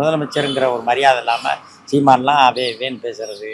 முதலமைச்சருங்கிற ஒரு மரியாதை இல்லாமல் சீமான்லாம் அவே வேன் பேசுறது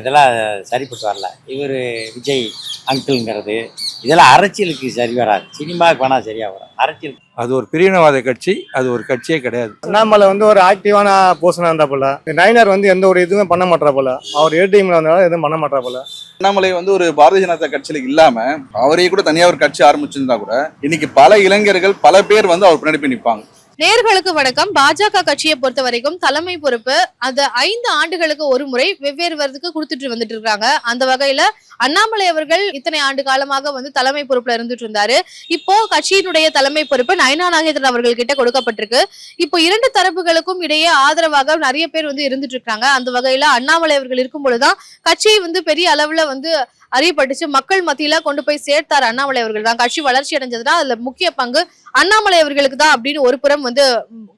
இதெல்லாம் சரிப்பட்டு வரல. இவர் விஜய் அங்கிள்ங்கிறது இதெல்லாம் அரசியலுக்கு சரி வராது. சினிமாவுக்கு வேணால் சரியாக வரும். அரசியல் அது ஒரு பிரிவினவாத கட்சி அது ஒரு கட்சியே கிடையாது. அண்ணாமலை வந்து ஒரு ஆக்டிவான போர்சனாக இருந்தா போல. நைனர் வந்து எந்த ஒரு இதுவுமே பண்ண மாட்டா போல. அவர் ஏடிஎம்ல வந்தாலும் எதுவும் பண்ண மாட்டா போல. அண்ணாமலை வந்து ஒரு பாரதிய ஜனதா கட்சியில இல்லாம அவரே கூட தனியா ஒரு கட்சி ஆரம்பிச்சிருந்தா கூட இன்னைக்கு பல இளைஞர்கள் பல பேர் வந்து அவர் பின்னாடி போய் நிப்பாங்க. நேர்களுக்கு வணக்கம். பாஜக கட்சியை பொறுத்த வரைக்கும் தலைமை பொறுப்பு அந்த ஐந்து ஆண்டுகளுக்கு ஒரு முறை வெவ்வேறு வரதுக்கு கொடுத்துட்டு வந்துட்டு இருக்காங்க. அந்த வகையில அண்ணாமலை அவர்கள் இத்தனை ஆண்டு காலமாக வந்து தலைமை பொறுப்புல இருந்துட்டு இருந்தாரு. இப்போ கட்சியினுடைய தலைமை பொறுப்பு நயனா நாகேந்திரன் அவர்கள் கிட்ட கொடுக்கப்பட்டிருக்கு. இப்போ இரண்டு தரப்புகளுக்கும் இடையே ஆதரவாக நிறைய பேர் வந்து இருந்துட்டு இருக்காங்க. அந்த வகையில அண்ணாமலை அவர்கள் இருக்கும் பொழுதுதான் கட்சியை வந்து பெரிய அளவுல வந்து அறியப்பட்டுச்சு. மக்கள் மத்தியில கொண்டு போய் சேர்த்தார் அண்ணாமலை அவர்கள் தான். கட்சி வளர்ச்சி அடைஞ்சதுன்னா அதுல முக்கிய பங்கு அண்ணாமலை அவர்களுக்கு தான் அப்படின்னு ஒரு புறம் வந்து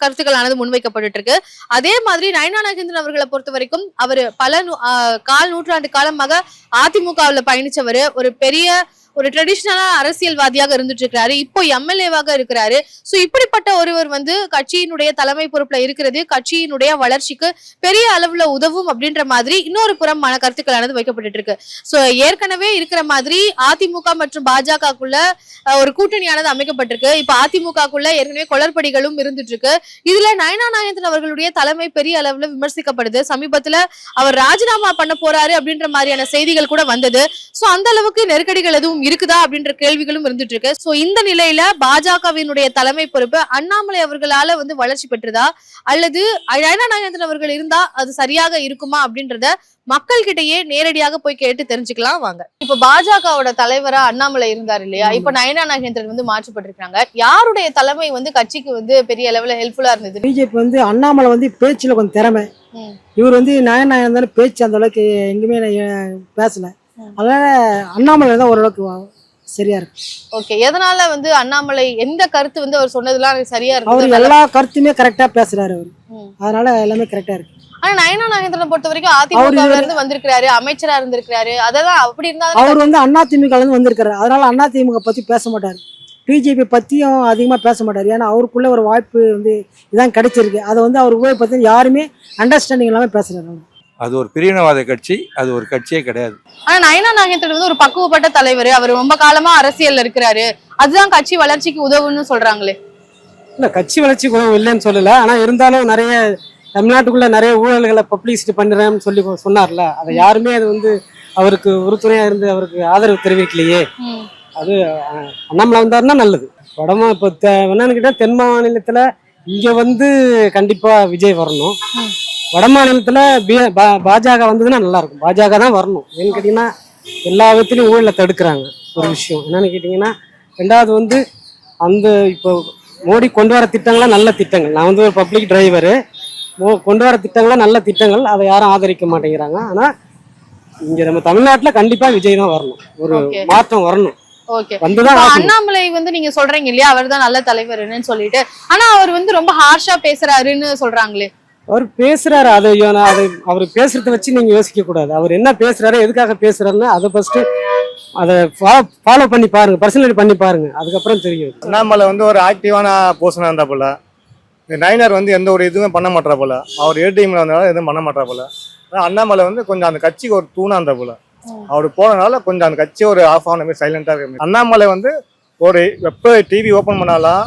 கருத்துக்களானது முன்வைக்கப்பட்டு இருக்கு அதே மாதிரி நயனா நாகேந்திரன் அவர்களை பொறுத்த வரைக்கும் அவர் பல நூ- கால் நூற்றாண்டு காலமாக அதிமுகவுல பயணிச்சவர். ஒரு பெரிய ஒரு ட்ரெடிஷ்னலா அரசியல்வாதியாக இருந்துட்டு இருக்கிறாரு இப்போ எம்எல்ஏவாக இருக்கிறாரு. சோ இப்படிப்பட்ட ஒருவர் வந்து கட்சியினுடைய தலைமை பொறுப்புல இருக்கிறது கட்சியினுடைய வளர்ச்சிக்கு பெரிய அளவுல உதவும் அப்படின்ற மாதிரி இன்னொரு புறம் மன கருத்துக்களானது வைக்கப்பட்டு இருக்கு சோ ஏற்கனவே இருக்கிற மாதிரி அதிமுக மற்றும் பாஜகக்குள்ள ஒரு கூட்டணியானது அமைக்கப்பட்டிருக்கு. இப்ப அதிமுகக்குள்ள ஏற்கனவே கொளற்படிகளும் இருந்துட்டு இருக்கு இதுல நயனா நாகேந்திரன் அவர்களுடைய தலைமை பெரிய அளவுல விமர்சிக்கப்படுது. சமீபத்துல அவர் ராஜினாமா பண்ண போறாரு அப்படின்ற மாதிரியான செய்திகள் கூட வந்தது. சோ அந்த அளவுக்கு நெருக்கடிகள் எதுவும் இருக்குதா அப்படின்ற கேள்விகளும் இருந்துட்டு இருக்கு. சோ இந்த நிலையில பாஜகவினுடைய தலைமை பொறுப்பு அண்ணாமலை அவர்களால வந்து வளர்ச்சி பெற்றதா? அல்லது நயனா நாகேந்திரன் அவர்கள் இருந்தா அது சரியாக இருக்குமா அப்படின்றத மக்கள் கிட்டயே நேரடியாக போய் கேட்டு தெரிஞ்சுக்கலாம் வாங்க. இப்ப பாஜகவோட தலைவரா அண்ணாமலை இருந்தார் இல்லையா? இப்ப நயனா நாகேந்திரன் வந்து மாற்றப்பட்டிருக்காங்க யாருடைய தலைமை வந்து கட்சிக்கு வந்து பெரிய அளவுல ஹெல்ப்ஃபுல்லா இருந்தது? பிஜேபி வந்து அண்ணாமலை வந்து பேச்சில் கொஞ்சம் திறமை. இவர் வந்து நயன் இருந்தாலும் பேச்சு அந்த அளவுக்கு ஏ- பேசல. அதனால அண்ணாமலை தான் ஓரளவுக்கு சரியா இருக்கு. ஓகே எதனால வந்து அண்ணாமலை எந்த கருத்து வந்து அவர் சொன்னதெல்லாம் எனக்கு சரியா அவர் இருந்தது எல்லா கருத்துமே கரெக்டா பேசுறாரு அவர். அதனால எல்லாமே கரெக்டா இருக்கு. ஆனா நயனா நாகேந்திரனை பொறுத்த வரைக்கும் அதிமுகல இருந்து வந்திருக்கிறாரு அமைச்சரா இருந்திருக்கிறாரு. அதெல்லாம் அப்படி இருந்தாலும் அவர் வந்து அண்ணா திமுக இருந்து வந்திருக்காரு அதனால அண்ணா திமுக பத்தி பேச மாட்டார். பிஜேபி பத்தியும் அதிகமா பேச மாட்டார். ஏன்னா அவருக்குள்ள ஒரு வாய்ப்பு வந்து இதான் கிடைச்சிருக்கு. அதை வந்து அவர் உபயோகப்படுத்தி யாருமே அண்டர்ஸ்டாண்டிங் இல்லாம பேசுறாரு அவர். அது ஒரு பிரிவினவாத கட்சி அது ஒரு கட்சியே கிடையாது. ஆனா நயனா நாகேந்திரன் வந்து ஒரு பக்குவப்பட்ட தலைவர். அவர் ரொம்ப காலமா அரசியல்ல இருக்கிறாரு. அதுதான் கட்சி வளர்ச்சிக்கு உதவுன்னு சொல்றாங்களே. இல்லை கட்சி வளர்ச்சி குணம் இல்லைன்னு சொல்லல. ஆனால் இருந்தாலும் நிறைய தமிழ்நாட்டுக்குள்ள நிறைய ஊழல்களை பப்ளிசிட்டி பண்ணுறேன்னு சொல்லி சொன்னார்ல. அதை யாருமே அது வந்து அவருக்கு உறுதுணையாக இருந்து அவருக்கு ஆதரவு தெரிவிக்கலையே. அது அண்ணாமலை வந்தாருன்னா நல்லது. வடமா இப்போ என்னன்னு கேட்டால் தென் மாநிலத்தில் இங்கே வந்து கண்டிப்பாக விஜய் வரணும். ம். வட மாநிலத்தில் பி பாஜக வந்ததுன்னா நல்லா இருக்கும் பாஜக தான் வரணும். ஏன்னு கேட்டிங்கன்னா எல்லா விதத்துலையும் ஊழலை தடுக்கிறாங்க. ஒரு விஷயம். என்னன்னு கேட்டிங்கன்னா ரெண்டாவது வந்து அந்த இப்போ மோடி கொண்டு வர திட்டங்கள்லாம் நல்ல திட்டங்கள். நான் வந்து ஒரு பப்ளிக் டிரைவரு கொண்டு வர திட்டங்கள்லாம் நல்ல திட்டங்கள். அதை யாரும் ஆதரிக்க மாட்டேங்கிறாங்க. ஆனால் இங்கே நம்ம தமிழ்நாட்டில் கண்டிப்பாக விஜய் தான் வரணும். ஒரு. மாற்றம் வரணும். அண்ணாமலை வந்து நீங்க சொல்றீங்க இல்லையா? அவர் தான் நல்ல தலைவர்னு சொல்லிட்டு. ஆனா அவர் வந்து ரொம்ப ஹார்ஷா பேசுறாருன்னு சொல்றாங்களே. அவர் பேசுறாரு அதை அது அவர் பேசுறத வச்சு நீங்க யோசிக்க கூடாது. அவர் என்ன பேசுறாரு எதுக்காக பேசுறாருன்னு அதை ஃபர்ஸ்ட் அதை ஃபாலோ பண்ணி பாருங்க பர்சனலி பண்ணி பாருங்க. அதுக்கப்புறம் தெரியும். அண்ணாமலை வந்து ஒரு ஆக்டிவான போர்சனாக இருந்தா போல. நைனர் வந்து எந்த ஒரு இதுவுமே பண்ண மாட்டா போல. அவர் ஏடிஎம்ல வந்தாலும் எதுவும் பண்ண மாட்டா போல. அண்ணாமலை வந்து கொஞ்சம் அந்த கட்சிக்கு ஒரு தூணா இருந்தா போல. அவர் போனனால கொஞ்சம் அந்த கட்சி ஒரு ஆஃப் ஆன மாதிரி சைலண்டா இருக்கு அண்ணாமலை வந்து ஒரு எப்போ டிவி ஓப்பன் பண்ணாலும்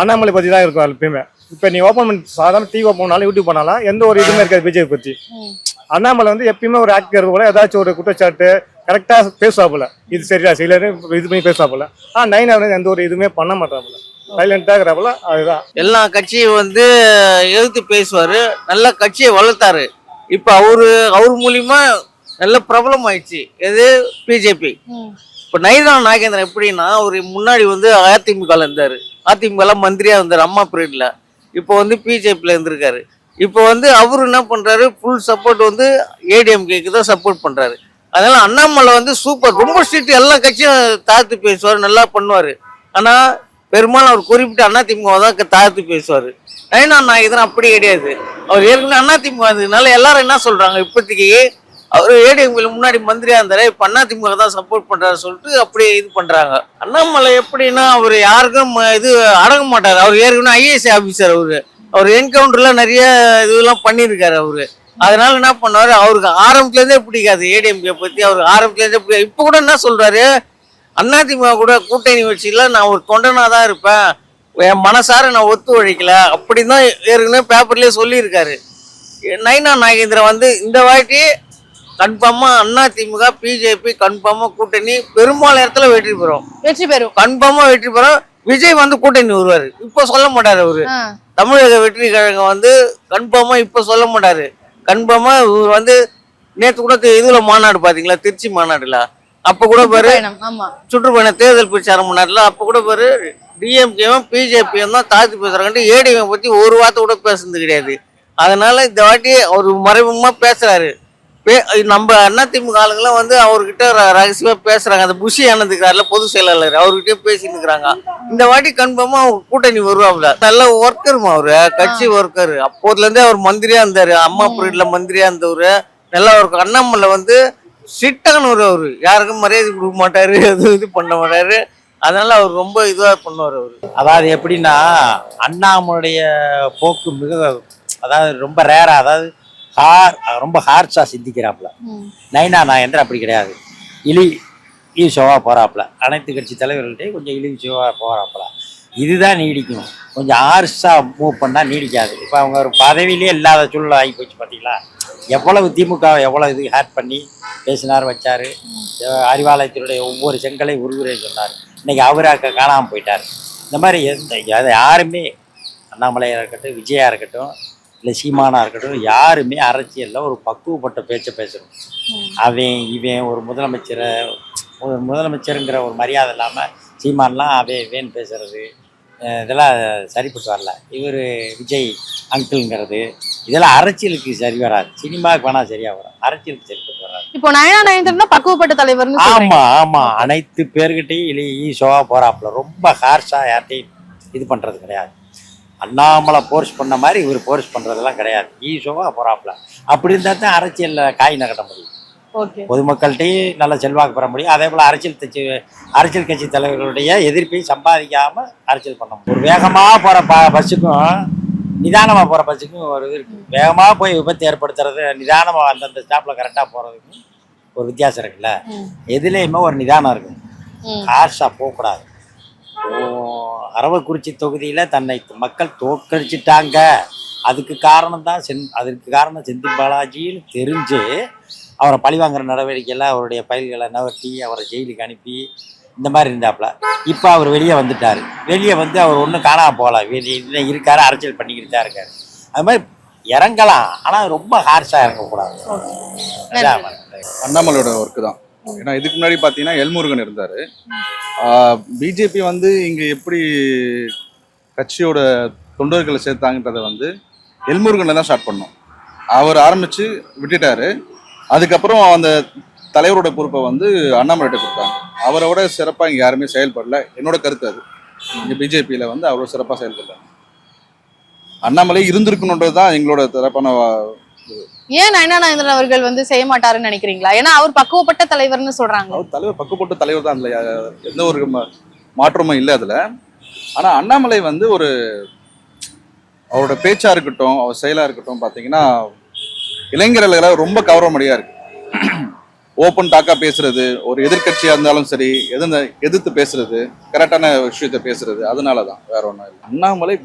அண்ணாமலை பற்றி தான் இருக்கும் எப்பயுமே. இப்போ நீ ஓப்பன் பண்ணி சாதாரண டிவி ஓப்பன் பண்ணாலும் யூடியூப் பண்ணாலும். எந்த ஒரு இதுவுமே இருக்காது பிஜேபி பற்றி. அண்ணாமலை வந்து எப்பயுமே ஒரு ஆக்டர் போல ஏதாச்சும் ஒரு குற்றச்சாட்டு கரெக்டாக பேசுவாப்புல. இது சரியா செய்யல இது பண்ணி பேசுவாப்புல. ஆனா நைனா வந்து எந்த ஒரு இதுவுமே பண்ண மாட்டாப்புல. சைலண்டாக இருக்கிறாப்புல அதுதான். எல்லா கட்சியும் வந்து எதிர்த்து பேசுவார். நல்ல கட்சியை வளர்த்தாரு. இப்போ அவரு அவர் மூலியமா நல்ல பிரபலம் ஆயிடுச்சு. எது? பிஜேபி. இப்போ நைனா நாகேந்திரன் எப்படின்னா அவர் முன்னாடி வந்து அதிமுகவில் இருந்தார். அதிமுகல மந்திரியா இருந்தார் அம்மா பீரியட்ல இப்போ வந்து பிஜேபியில் இருந்திருக்காரு. இப்போ வந்து அவர் என்ன பண்ணுறாரு ஃபுல் சப்போர்ட் வந்து ஏடிஎம்கேக்கு தான் சப்போர்ட் பண்ணுறாரு அதனால் அண்ணாமலை வந்து சூப்பர் ரொம்ப ஸ்ட்ரிக்ட் எல்லா கட்சியும் தாழ்த்து பேசுவார் நல்லா பண்ணுவார். ஆனால் பெரும்பாலும் அவர் குறிப்பிட்ட அதிமுக தான் தாழ்த்து பேசுவார். ஏன்னா நான் இதெல்லாம் அப்படி கிடையாது. அவர் ஏற்கனவே அதிமுக இருந்ததுனால எல்லாரும் என்ன சொல்கிறாங்க இப்போதைக்கு அவர் ஏடிஎம்ல முன்னாடி மந்திரியா இருந்தாரு இப்போ அதிமுக தான் சப்போர்ட் பண்றாரு சொல்லிட்டு அப்படியே இது பண்றாங்க. அண்ணாமலை எப்படின்னா அவர் யாருக்கும் இது அடங்க மாட்டார். அவர் ஏற்கனவே ஐஏஎஸ் ஆஃபீஸர் அவரு. அவர் என்கவுண்டர்ல நிறைய இதெல்லாம் பண்ணியிருக்காரு அவரு. அதனால என்ன பண்ணாரு அவருக்கு ஆரம்பத்துலேருந்தே பிடிக்காது ஏடிஎம்கே பத்தி. அவருக்கு ஆரம்பத்துலேருந்தே பிடிக்காது. இப்போ கூட என்ன சொல்றாரு? அதிமுக கூட கூட்டணி வச்சுல நான் ஒரு தொண்டனா தான் இருப்பேன். என் மனசார நான் ஒத்து உழைக்கல. அப்படின்னு தான் ஏற்கனவே பேப்பர்லேயே சொல்லியிருக்காரு. நைனா நாகேந்திரன் வந்து இந்த வாட்டி கன்ஃபார்மா அண்ணா திமுக பிஜேபி கன்ஃபார்மா கூட்டணி பெரும்பாலும் இடத்துல வெற்றி பெறும். வெற்றி பெறும். கன்ஃபார்மா வெற்றி பெறும். விஜய் வந்து கூட்டணி வருவாரு. இப்போ சொல்ல மாட்டாரு அவரு. தமிழக வெற்றி கழகம் வந்து கன்ஃபார்மா இப்போ சொல்ல மாட்டாரு. கன்ஃபார்மா இவர் வந்து நேத்து கூட இதுல மாநாடு பாத்தீங்களா? திருச்சி மாநாடுல. அப்ப கூட பாரு பயணம் ஆமா. சுற்றுப்பயண தேர்தல் பிரச்சாரம் பண்ணார்ல அப்ப கூட பாரு டிஎம்கேவும் பிஜேபியும் தான் தாழ்த்தி பேசுறாங்கன்ட்டு ஏடிஎம் பத்தி ஒரு வார்த்தை கூட பேசுனது கிடையாது. அதனால இந்த வாட்டி அவர் மறைமுகமா பேசுறாரு. பே- நம்ம அதிமுக ஆளுங்கெல்லாம் வந்து அவர்கிட்ட ர- ரகசியமா பேசுறாங்க. அந்த புஷி ஆனந்துக்காரில் பொது செயலாளர் அவர்கிட்டயே பேசிட்டு இருக்கிறாங்க இந்த வாட்டி கன்ஃபார்மா அவங்க கூட்டணி வருவாப்ல நல்ல ஒர்க்கருமா அவரு கட்சி ஒர்க்கர் அப்போதுல இருந்தே அவர் மந்திரியா இருந்தாரு. அம்மா பீரியட்ல மந்திரியா இருந்தவரு. நல்லா ஒர்க் அண்ணாமலை வந்து ஸ்ட்ரிக்டானவர் அவரு. யாருக்கும் மரியாதை கொடுக்க மாட்டாரு எதுவும் இது பண்ண மாட்டாரு. அதனால அவர் ரொம்ப இதுவா பண்ணுவார் அவரு. அதாவது எப்படின்னா அண்ணாமலுடைய போக்கு மிக அதாவது ரொம்ப ரேரா அதாவது ஹார் ரொம்ப ஹார்ஷாக சிந்திக்கிறாப்புல. நைனா நான் என்ற அப்படி கிடையாது. இழி ஈஷோவாக போகிறாப்புல அனைத்து கட்சி தலைவர்கள்ட்டையும் கொஞ்சம் இழி ஷோவாக போகிறாப்புல இதுதான் நீடிக்கும் கொஞ்சம் ஹார்ஷாக மூவ் பண்ணால் நீடிக்காது. இப்போ அவங்க ஒரு பதவியிலே இல்லாத சூழ்நிலை ஆகி போச்சு பார்த்தீங்களா எவ்வளவு திமுக எவ்வளவு இது ஹேட் பண்ணி பேசினார் வச்சார். அறிவாலயத்தினுடைய ஒவ்வொரு செங்கலை உருவுரை சொன்னார். இன்னைக்கு அவராக காணாமல் போயிட்டார். இந்த மாதிரி எந்த யாருமே அண்ணாமலையாக இருக்கட்டும் விஜயா இருக்கட்டும் இல்லை சீமானா இருக்கட்டும் யாருமே அரசியலில் ஒரு பக்குவப்பட்ட பேச்சை பேசணும். அவன் இவன் ஒரு முதலமைச்சரை ஒரு முதலமைச்சருங்கிற ஒரு மரியாதை இல்லாமல் சீமான்லாம் அவன் இவன் பேசுறது இதெல்லாம் சரிப்பட்டு வரல. இவர் விஜய் அங்கிள்ங்கிறது இதெல்லாம் அரசியலுக்கு சரி வராது. சினிமாவுக்கு வேணால் சரியாக வரும். அரசியலுக்கு சரிப்பட்டு வராது. இப்போ நயனா நயன்தரன் பக்குவப்பட்ட தலைவர்னு சொல்றீங்க. ஆமா ஆமா. அனைத்து பேர்கிட்டையும் இலி ஈஷோவா போறாப்புல. ரொம்ப ஹார்ஷா யார்ட்டையும் இது பண்றது கிடையாது. அண்ணாமலை போர்ஸ் பண்ண மாதிரி இவர் போர்ஸ் பண்றதெல்லாம் கிடையாது. ஈஷோவா போறாப்புல. அப்படி இருந்தா தான் அரசியல்ல காய் நகட்ட முடியும். பொதுமக்கள்கிட்டையும் நல்ல செல்வாக்கு பெற முடியும். அதே போல அரசியல் கட்சி அரசியல் கட்சி தலைவர்களுடைய எதிர்ப்பையும் சம்பாதிக்காம அரசியல் பண்ண முடியும். ஒரு வேகமா போற ப பஸ்ஸுக்கும் நிதானமா போற பஸ்ஸுக்கும் ஒரு இது இருக்கு. வேகமா போய் விபத்து ஏற்படுத்துறது நிதானமா அந்தந்த ஸ்டாப்ல கரெக்டா போறதுக்கும் ஒரு வித்தியாசம் இருக்குல்ல. எதுலேயுமே ஒரு நிதானம் இருக்கும். ம். ஹார்ஷாக போகக்கூடாது. அரவக்குறிச்சி தொகுதியில் தன்னை மக்கள் தோற்கடிச்சிட்டாங்க. அதுக்கு காரணம் தான் செந் அதுக்கு காரணம் செந்தில் பாலாஜின்னு தெரிஞ்சு அவரை பழிவாங்குற நடவடிக்கையெல்லாம் அவருடைய பயில்களை நகர்த்தி அவரை ஜெயிலுக்கு அனுப்பி இந்த மாதிரி இருந்தாப்புல. இப்போ அவர் வெளியே வந்துட்டார். வெளியே வந்து அவர் ஒன்றும் காணாம போகல. வெளியே இருக்காரு அரசியல் பண்ணிக்கிட்டு தான் இருக்காரு. அது மாதிரி இறங்கலாம் ஆனால் ரொம்ப ஹார்ஷாக இறங்கக்கூடாது. அண்ணாமலையோட ஒர்க்கு தான். ஏன்னா இதுக்கு முன்னாடி பார்த்தீங்கன்னா எல்முருகன் இருந்தார். பிஜேபி வந்து இங்கே எப்படி கட்சியோட தொண்டர்களை சேர்த்தாங்கன்றதை வந்து எல்முருகனில் தான் ஸ்டார்ட் பண்ணோம். அவர் ஆரம்பித்து விட்டுட்டார். அதுக்கப்புறம் அந்த தலைவரோட பொறுப்பை வந்து அண்ணாமலைகிட்ட கொடுத்தாங்க. அவரோட சிறப்பாக இங்கே யாருமே செயல்படல. என்னோட கருத்து அது. இங்கே பிஜேபியில் வந்து அவ்வளோ சிறப்பாக செயல்படல அண்ணாமலை இருந்திருக்கணுன்றது தான் எங்களோட சிறப்பான இது. ஏன் நயனா அவர்கள் வந்து செய்ய மாட்டாருன்னு நினைக்கிறீங்களா? ஏன்னா அவர் பக்குவப்பட்ட தலைவர்னு சொல்றாங்க. அவர் தலைவர் பக்குவப்பட்ட தலைவர் தான் இல்லையா எந்த ஒரு மாற்றமும் இல்லை அதில். ஆனால் அண்ணாமலை வந்து ஒரு அவரோட பேச்சா இருக்கட்டும் அவர் செயலா இருக்கட்டும் பாத்தீங்கன்னா இளைஞர்களை ரொம்ப கவரமடியா இருக்கு. ஓப்பன் டாக்கா பேசுறது ஒரு எதிர்கட்சியா இருந்தாலும் சரி எதிர்ந்த எதிர்த்து பேசுறது கரெக்டான விஷயத்த பேசுறது அதனால தான் வேற ஒன்றும் இல்லை. அண்ணாமலை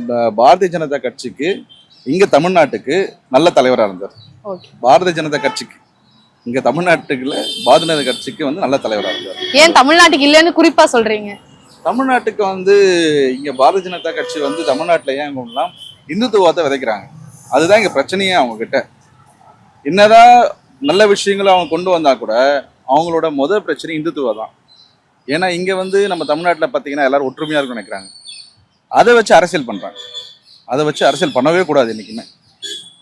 இந்த பாரதிய ஜனதா கட்சிக்கு இங்க தமிழ்நாட்டுக்கு நல்ல தலைவராக இருந்தார். பாரதிய ஜனதா கட்சிக்கு. இங்க தமிழ்நாட்டுக்குள்ள பாரதிய ஜனதா கட்சிக்கு வந்து நல்ல தலைவராக இருந்தார். ஏன் தமிழ்நாட்டுக்கு இல்லைன்னு குறிப்பா சொல்றீங்க? தமிழ்நாட்டுக்கு வந்து இங்க பாரதிய ஜனதா கட்சி வந்து தமிழ்நாட்டுல ஏன் கொண்டுலாம் இந்துத்துவத்தை விதைக்கிறாங்க. அதுதான் இங்க பிரச்சனையே அவங்க கிட்ட என்னதான் நல்ல விஷயங்களை அவங்க கொண்டு வந்தா கூட அவங்களோட முதல் பிரச்சனை இந்துத்துவம் தான். ஏன்னா இங்க வந்து நம்ம தமிழ்நாட்டுல பாத்தீங்கன்னா எல்லாரும் ஒற்றுமையா இருக்கும்னு நினைக்கிறாங்க. அதை வச்சு அரசியல் பண்றாங்க. அதை வச்சு அரசியல் பண்ணவே கூடாது என்னைக்குமே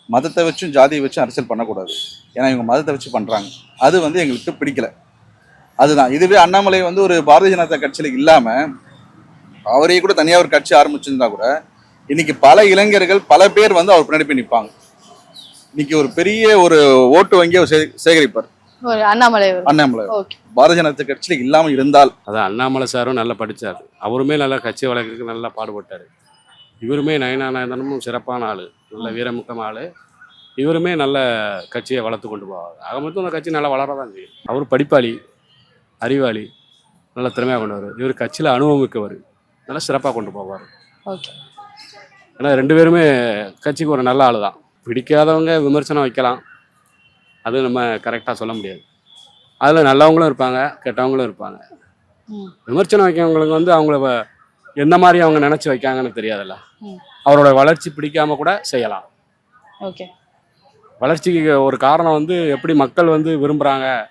மதத்தை வச்சும் ஜாதியை வச்சும் அரசியல் பண்ணக்கூடாது. ஏன்னா இவங்க மதத்தை வச்சு பண்றாங்க. அது வந்து எங்களுக்கு பிடிக்கல. அதுதான். இதுவே அண்ணாமலை வந்து ஒரு பாரதிய ஜனதா கட்சியில இல்லாம அவரே கூட தனியா ஒரு கட்சி ஆரம்பிச்சிருந்தா கூட இன்னைக்கு பல இளைஞர்கள் பல பேர் வந்து அவர் பின்னாடி போய் நிற்பாங்க இன்னைக்கு ஒரு பெரிய ஒரு ஓட்டு வங்கி அவர் சே- சேகரிப்பார். அண்ணாமலை அவர் அண்ணாமலை பாரதிய ஜனதா கட்சியில இல்லாம இருந்தால். அதான் அண்ணாமலை சாரும் நல்லா படித்தார் அவருமே நல்லா கட்சி வளர்க்கறதுக்கு நல்லா பாடுபட்டார். இவருமே நயனானந்தனமும் சிறப்பான ஆள் நல்ல வீரமுக்கமான ஆள். இவருமே நல்ல கட்சியை வளர்த்து கொண்டு போவார். ஆக மொத்தம் அந்த கட்சி நல்லா வளர தான் செய்யும் அவர் படிப்பாளி அறிவாளி நல்ல திறமையாக கொண்டு வருவார் இவர் கட்சியில் அனுபவமிக்கவர். நல்லா சிறப்பாக கொண்டு போவார். ஓகே. ஏன்னா ரெண்டு பேருமே கட்சிக்கு ஒரு நல்ல ஆள் தான் பிடிக்காதவங்க விமர்சனம் வைக்கலாம். அது நம்ம கரெக்டாக சொல்ல முடியாது. அதில் நல்லவங்களும் இருப்பாங்க கெட்டவங்களும் இருப்பாங்க. விமர்சனம் வைக்கிறவங்களுக்கு வந்து அவங்கள எந்த மாதிரி அவங்க நினச்சி வைக்காங்கன்னு தெரியாதுல்ல. அவரோட வளர்ச்சி பிடிக்காம கூட செய்யலாம். ஓகே. வளர்ச்சிக்கு ஒரு காரணம் வந்து எப்படி மக்கள் வந்து விரும்புகிறாங்க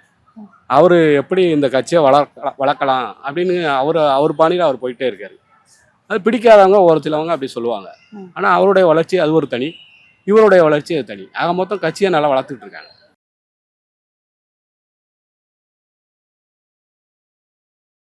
அவர் எப்படி இந்த கட்சியை வளர்க்க வளர்க்கலாம் அப்படின்னு அவர் அவர் பாணியில் அவர் போயிட்டே இருக்காரு. அது பிடிக்காதவங்க ஒரு சிலவங்க அப்படி சொல்லுவாங்க. ஆனால் அவருடைய வளர்ச்சி அது ஒரு தனி இவருடைய வளர்ச்சி அது தனி. ஆக மொத்தம் கட்சியை நல்லா வளர்த்துட்டு இருக்காங்க.